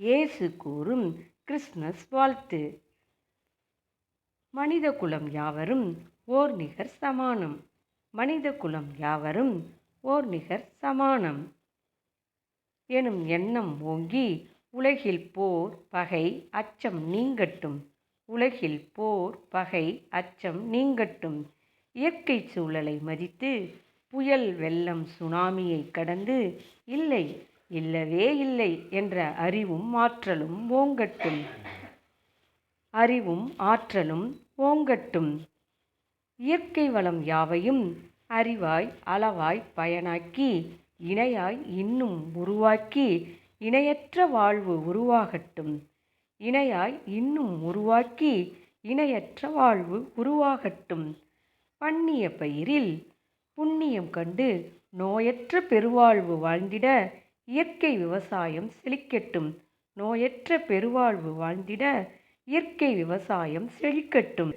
இயேசு கூறும் கிறிஸ்மஸ் வாழ்த்து. மனித குலம் யாவரும் ஓர் நிகர் சமானம். மனித குலம் யாவரும் ஓர் நிகர் சமானம். எனும் எண்ணம் ஓங்கி உலகில் போர் பகை அச்சம் நீங்கட்டும். உலகில் போர் பகை அச்சம் நீங்கட்டும். இயற்கை சூழலை மதித்து புயல் வெள்ளம் சுனாமியை கடந்து இல்லை இல்லவே இல்லை என்ற அறிவும் ஆற்றலும் ஓங்கட்டும். அறிவும் ஆற்றலும் ஓங்கட்டும். இயற்கை வளம் யாவையும் அறிவாய் அளவாய் பயனாக்கி இணையாய் இன்னும் உருவாக்கி இணையற்ற வாழ்வு உருவாகட்டும். இணையாய் இன்னும் உருவாக்கி இணையற்ற வாழ்வு உருவாகட்டும். பண்ணிய பயிரில் புண்ணியம் கண்டு நோயற்ற பெருவாழ்வு வாழ்ந்திட இயற்கை விவசாயம் செழிக்கட்டும். நோயற்ற பெருவாழ்வு வாழ்ந்திட இயற்கை விவசாயம் செழிக்கட்டும்.